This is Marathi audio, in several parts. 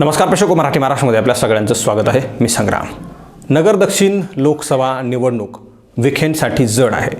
नमस्कार प्रेक्षक मराठी महाराष्ट्रामध्ये आपल्या सगळ्यांचं स्वागत आहे. मी संग्राम. नगर दक्षिण लोकसभा निवडणूक विखेंसाठी जड आहे.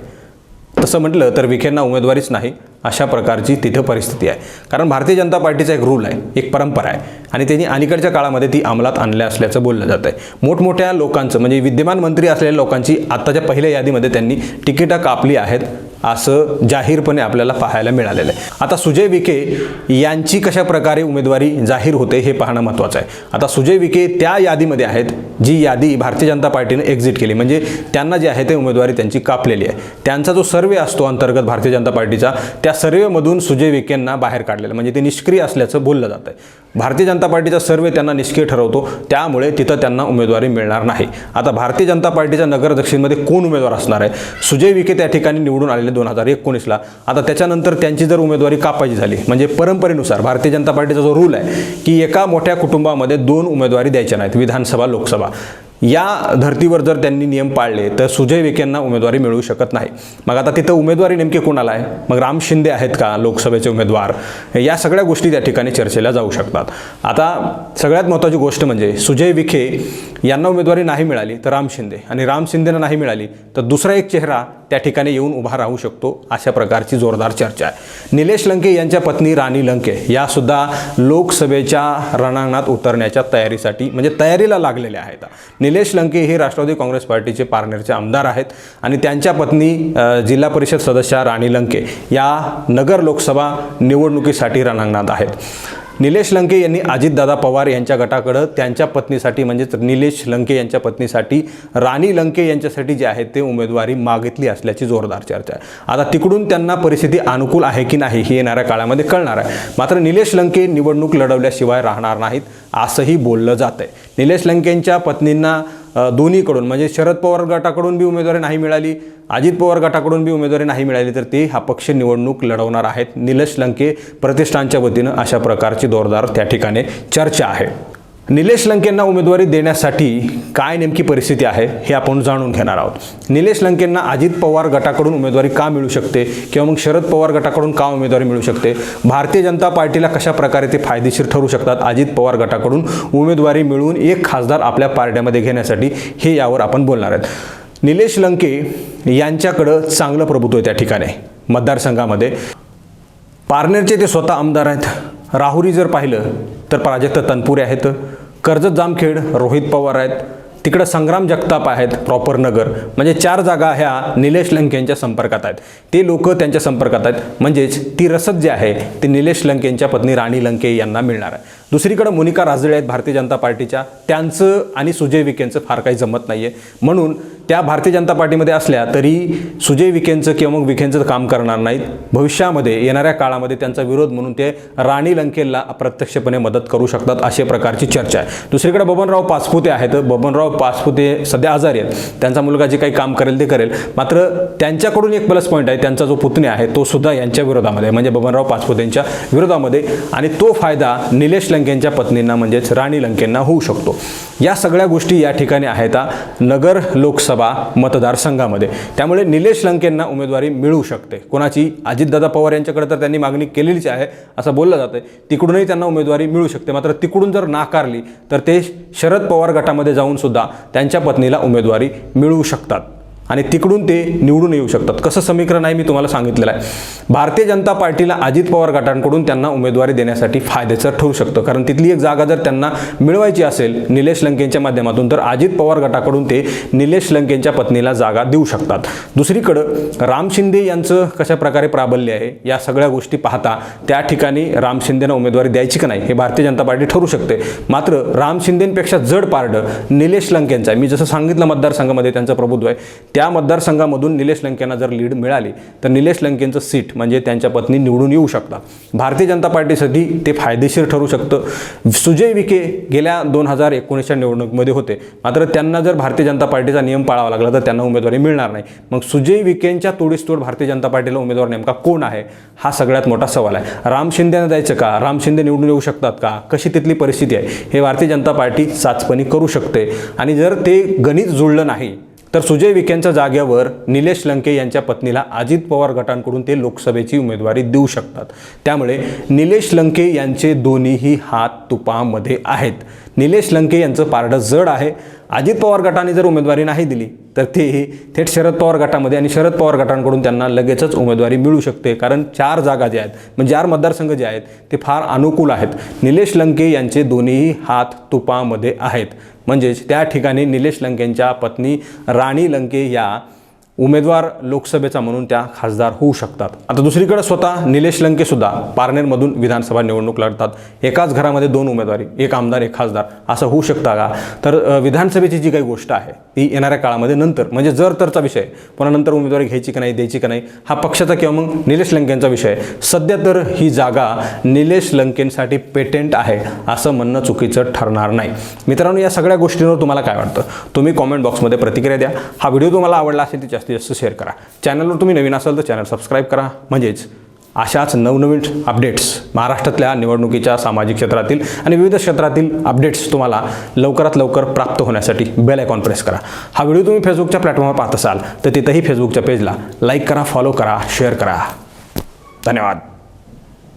तसं म्हटलं तर विखेंना उमेदवारीच नाही अशा प्रकारची तिथं परिस्थिती आहे. कारण भारतीय जनता पार्टीचा एक रूल आहे एक परंपरा आहे. आणि त्यांनी अलीकडच्या काळामध्ये ती अंमलात आणल्या असल्याचं बोललं जातं आहे. मोठमोठ्या लोकांचं म्हणजे विद्यमान मंत्री असलेल्या लोकांची आत्ताच्या पहिल्या यादीमध्ये त्यांनी तिकिटं कापली आहेत. असं जाहीरपणे आपल्याला पाहायला मिळालेलं आहे. आता सुजय विखे यांची कशा प्रकारे उमेदवारी जाहीर होते हे पाहणं महत्त्वाचं आहे. आता सुजय विखे त्या यादीमध्ये आहेत जी यादी भारतीय जनता पार्टीने एक्झिट केली. म्हणजे त्यांना जे आहे ते उमेदवारी त्यांची कापलेली आहे. त्यांचा जो सर्वे असतो अंतर्गत भारतीय जनता पार्टीचा त्या सर्वेमधून सुजय विखेंना बाहेर काढलेलं. म्हणजे ते निष्क्रिय असल्याचं बोललं जातं आहे. भारतीय जनता पार्टीचा सर्वे त्यांना निष्क्रिय ठरवतो. त्यामुळे तिथं त्यांना उमेदवारी मिळणार नाही. आता भारतीय जनता पार्टीच्या नगर दक्षिणमध्ये कोण उमेदवार असणार आहे? सुजय विखे त्या ठिकाणी निवडून आलेले दोन हजार एकोणीसला. आता त्याच्यानंतर त्यांची जर उमेदवारी कापायची झाली म्हणजे परंपरेनुसार भारतीय जनता पार्टीचा जो रूल आहे की एका मोठ्या कुटुंबामध्ये दोन उमेदवारी द्यायच्या नाहीत विधानसभा लोकसभा. या धर्तीवर जर त्यांनी नियम पाळले तर सुजय विखेंना उमेदवारी मिळू शकत नाही. मग आता तिथं उमेदवारी नेमकी कोणाला आहे? मग राम शिंदे आहेत का लोकसभेचे उमेदवार? या सगळ्या गोष्टी त्या ठिकाणी चर्चेला जाऊ शकतात. आता सगळ्यात महत्त्वाची गोष्ट म्हणजे सुजय विखे यांना उमेदवारी नाही मिळाली तर राम शिंदे. आणि राम शिंदेना नाही मिळाली तर दुसरा एक चेहरा त्या ठिकाणी येऊन उभा राहू शकतो अशा प्रकारची जोरदार चर्चा आहे. निलेश लंके यांच्या पत्नी राणी लंके यासुद्धा लोकसभेच्या रणांगणात उतरण्याच्या तयारीसाठी म्हणजे तयारीला लागलेल्या आहेत. निलेश लंके हे राष्ट्रवादी काँग्रेस पार्टीचे पारनेरचे आमदार आहेत आणि त्यांच्या पत्नी जिल्हा परिषद सदस्या राणी लंके या नगर लोकसभा निवडणुकीसाठी रणांगणात आहेत. निलेश लंके यांनी अजितदादा पवार यांच्या गटाकडं त्यांच्या पत्नीसाठी म्हणजेच निलेश लंके यांच्या पत्नीसाठी राणी लंके यांच्यासाठी जे आहे ते उमेदवारी मागितली असल्याची जोरदार चर्चा आहे. आता तिकडून त्यांना परिस्थिती अनुकूल आहे की नाही हे येणाऱ्या काळामध्ये कळणार आहे. मात्र निलेश लंके निवडणूक लढवल्याशिवाय राहणार नाहीत असंही बोललं जात आहे निलेश लंकेंच्या पत्नींना दोन्हीकडून म्हणजे शरद पवार गटाकडून बी उमेदवारी नाही मिळाली अजित पवार गटाकडून बी उमेदवारी नाही मिळाली तर ते हा पक्ष निवडणूक लढवणार आहेत. निलेश लंके प्रतिष्ठानच्या वतीनं अशा प्रकारची जोरदार त्या ठिकाणी चर्चा आहे. निलेश लंकेंना उमेदवारी देण्यासाठी काय नेमकी परिस्थिती आहे हे आपण जाणून घेणार आहोत. निलेश लंकेंना अजित पवार गटाकडून उमेदवारी का मिळू शकते? किंवा मग शरद पवार गटाकडून का उमेदवारी मिळू शकते? भारतीय जनता पार्टीला कशा प्रकारे ते फायदेशीर ठरू शकतात? अजित पवार गटाकडून उमेदवारी मिळवून एक खासदार आपल्या पार्ट्यामध्ये घेण्यासाठी हे यावर आपण बोलणार आहेत. निलेश लंके यांच्याकडं चांगलं प्रभुत्व आहे त्या ठिकाणी मतदारसंघामध्ये. पारनेरचे ते स्वतः आमदार आहेत. राहुरी जर पाहिलं तर प्राजक्त तनपुरे आहेत कर्जत जामखेड रोहित पवार आहेत तिकडं संग्राम जगताप आहेत प्रॉपर नगर. म्हणजे चार जागा ह्या निलेश लंकेंच्या संपर्कात आहेत. ते लोक त्यांच्या संपर्कात आहेत. म्हणजेच ती रसद जी आहे ती निलेश लंकेंच्या पत्नी राणी लंके यांना मिळणार आहे. दुसरीकडं मोनिका राजळे आहेत भारतीय जनता पार्टीच्या. त्यांचं आणि सुजय विखेंचं फार काही जमत नाही आहे म्हणून त्या भारतीय जनता पार्टीमध्ये असल्या तरी सुजय विखेंचं किंवा मग विखेंचं काम करणार नाहीत. भविष्यामध्ये येणाऱ्या काळामध्ये त्यांचा विरोध म्हणून ते राणी लंकेला अप्रत्यक्षपणे मदत करू शकतात अशा प्रकारची चर्चा आहे. दुसरीकडे बबनराव पाचपुते आहेत. बबनराव पाचपुते सध्या आजारी आहेत. त्यांचा मुलगा जे काही काम करेल ते करेल. मात्र त्यांच्याकडून एक प्लस पॉईंट आहे. त्यांचा जो पुतणे आहे तो सुद्धा यांच्या विरोधामध्ये म्हणजे बबनराव पाचपुतेंच्या विरोधामध्ये. आणि तो फायदा निलेश लंकेंच्या पत्नींना म्हणजेच राणी लंकेंना होऊ शकतो. या सगळ्या गोष्टी या ठिकाणी आहेत. नगर लोकसभा मतदारसंघामध्ये. त्यामुळे निलेश लंकेंना उमेदवारी मिळू शकते. कोणाची? अजितदादा पवार यांच्याकडे तर त्यांनी मागणी केलेलीच आहे असं बोललं जातं तिकडूनही त्यांना उमेदवारी मिळू शकते. मात्र तिकडून जर नाकारली तर ते शरद पवार गटामध्ये जाऊन सुद्धा त्यांच्या पत्नीला उमेदवारी मिळवू शकतात. आणि तिकडून ते निवडून येऊ शकतात. कसं समीकरण आहे मी तुम्हाला सांगितलेलं आहे. भारतीय जनता पार्टीला अजित पवार गटांकडून त्यांना उमेदवारी देण्यासाठी फायद्याचं ठरू शकतं. कारण तिथली एक जागा जर त्यांना मिळवायची असेल निलेश लंकेंच्या माध्यमातून तर अजित पवार गटाकडून ते निलेश लंकेंच्या पत्नीला जागा देऊ शकतात. दुसरीकडं राम शिंदे यांचं कशा प्रकारे प्राबल्य आहे या सगळ्या गोष्टी पाहता त्या ठिकाणी राम शिंदेना उमेदवारी द्यायची का नाही हे भारतीय जनता पार्टी ठरू शकते. मात्र राम शिंदेपेक्षा जड पारडं निलेश लंकेंचं आहे. मी जसं सांगितलं मतदारसंघामध्ये त्यांचं प्रभुत्व आहे. त्या मतदारसंघामधून निलेश लंकेंना जर लीड मिळाली तर निलेश लंकेंचं सीट म्हणजे त्यांच्या पत्नी निवडून येऊ शकतात. भारतीय जनता पार्टीसाठी ते फायदेशीर ठरू शकतं. सुजय विखे गेल्या दोन हजार एकोणीसच्या निवडणुकीमध्ये होते. मात्र त्यांना जर भारतीय जनता पार्टीचा नियम पाळावा लागला तर त्यांना उमेदवारी मिळणार नाही. मग सुजय विखेंच्या तोडीस तोड भारतीय जनता पार्टीला उमेदवार नेमका कोण आहे? हा सगळ्यात मोठा सवाल आहे. राम शिंदेना द्यायचं का? राम शिंदे निवडून येऊ शकतात का? कशी तिथली परिस्थिती आहे? हे भारतीय जनता पार्टी चाचपणी करू शकते. आणि जर ते गणित जुळलं नाही तर सुजय विखेंच्या जागेवर निलेश लंके यांच्या पत्नीला अजित पवार गटांकडून ते लोकसभेची उमेदवारी देऊ शकतात. त्यामुळे निलेश लंके यांचे दोन्हीही हात तुपामध्ये आहेत. निलेश लंके यांचं पारडं जड आहे. अजित पवार गटाने जर उमेदवारी नाही दिली तर तेही थेट शरद पवार गटामध्ये आणि शरद पवार गटांकडून त्यांना लगेचच उमेदवारी मिळू शकते. कारण चार जागा ज्या आहेत म्हणजे चार मतदारसंघ जे आहेत ते फार अनुकूल आहेत. निलेश लंके यांचे दोन्हीही हात तुपामध्ये आहेत. म्हणजेच त्या ठिकाणी निलेश लंकेंच्या पत्नी राणी लंके या उमेदवार लोकसभेचा म्हणून त्या खासदार होऊ शकतात. आता दुसरीकडे स्वतः निलेश लंकेसुद्धा पारनेरमधून विधानसभा निवडणूक लढतात. एकाच घरामध्ये दोन उमेदवारी एक आमदार एक खासदार असं होऊ शकता का? तर विधानसभेची जी काही गोष्ट आहे ती येणाऱ्या काळामध्ये नंतर म्हणजे जर तरचा विषय पुन्हा नंतर उमेदवारी घ्यायची का नाही द्यायची का नाही हा पक्षाचा किंवा मग निलेश लंकेंचा विषय. सध्या तर ही जागा निलेश लंकेंसाठी पेटेंट आहे असं म्हणणं चुकीचं ठरणार नाही. मित्रांनो या सगळ्या गोष्टींवर तुम्हाला काय वाटतं? तुम्ही कॉमेंट बॉक्समध्ये प्रतिक्रिया द्या. हा व्हिडिओ तुम्हाला आवडला असेल तर जास्तीत जास्त शेअर करा चॅनलवर तुम्ही नवीन असाल तर चॅनल सबस्क्राईब करा. म्हणजेच अशाच नवनवीन अपडेट्स महाराष्ट्रातल्या निवडणुकीच्या सामाजिक क्षेत्रातील आणि विविध क्षेत्रातील अपडेट्स तुम्हाला लवकरात लवकर प्राप्त होण्यासाठी बेल आयकॉन प्रेस करा. हा व्हिडिओ तुम्ही फेसबुकच्या प्लॅटफॉर्मवर पाहत असाल तर तिथंही फेसबुकच्या पेजला लाईक करा फॉलो करा शेअर करा. धन्यवाद.